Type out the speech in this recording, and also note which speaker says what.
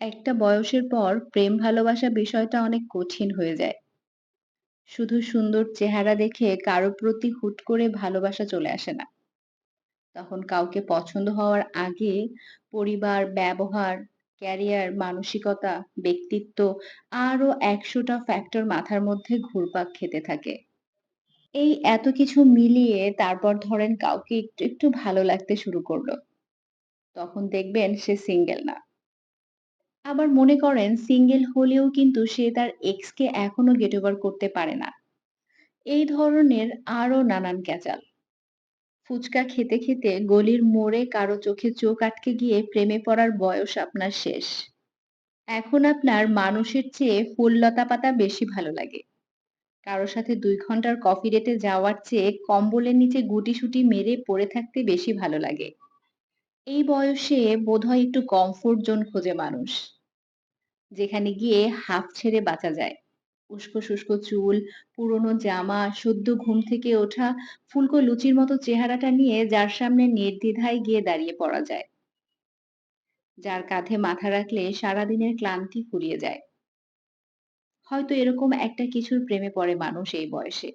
Speaker 1: একটা বয়সের পর প্রেম ভালোবাসা বিষয়টা অনেক কঠিন হয়ে যায়। শুধু সুন্দর চেহারা দেখে কারও প্রতি হুট করে ভালোবাসা চলে আসে না। তখন কাউকে পছন্দ হওয়ার আগে পরিবার, ব্যবহার, ক্যারিয়ার, মানসিকতা, ব্যক্তিত্ব আরও একশোটা ফ্যাক্টর মাথার মধ্যে ঘুরপাক খেতে থাকে। এই এত কিছু মিলিয়ে তারপর ধরেন কাউকে একটু, একটু ভালো লাগতে শুরু করল তখন দেখবেন সে সিঙ্গেল না। আবার মনে করেন সিঙ্গেল হলেও কিন্তু সে তার এক্স কে এখনও গেট ওভার করতে পারে না। এই ধরনের আরও নানান ক্যাচাল। ফুচকা খেতে, খেতে গলির মোড়ে কারও চোখে চোখ আটকে গিয়ে প্রেমে পড়ার বয়স আপনার শেষ। এখন আপনার মানুষের চেয়ে ফুল লতাপাতা বেশি ভালো লাগে। কারও সাথে দুই ঘণ্টার কফি ডেটে যাওয়ার চেয়ে কম্বলের নিচে গুটিসুটি মেরে পড়ে থাকতে বেশি ভালো লাগে। এই বয়সে বোধহয় একটু কমফোর্ট জোন খোঁজে মানুষ। যেখানে গিয়ে হাঁফ ছেড়ে বাঁচা যায়। উস্কো শুষ্ক চুল, পুরনো জামা, সদ্য ঘুম থেকে ওঠা ফুলকো লুচির মতো চেহারাটা নিয়ে যার সামনে নির্দ্বিধায় গিয়ে দাঁড়িয়ে পড়া যায়। যার কাঁধে মাথা রাখলে সারাদিনের ক্লান্তি ফুরিয়ে যায়। হয়তো এরকম একটা কিছুর প্রেমে পড়ে মানুষ এই বয়সে।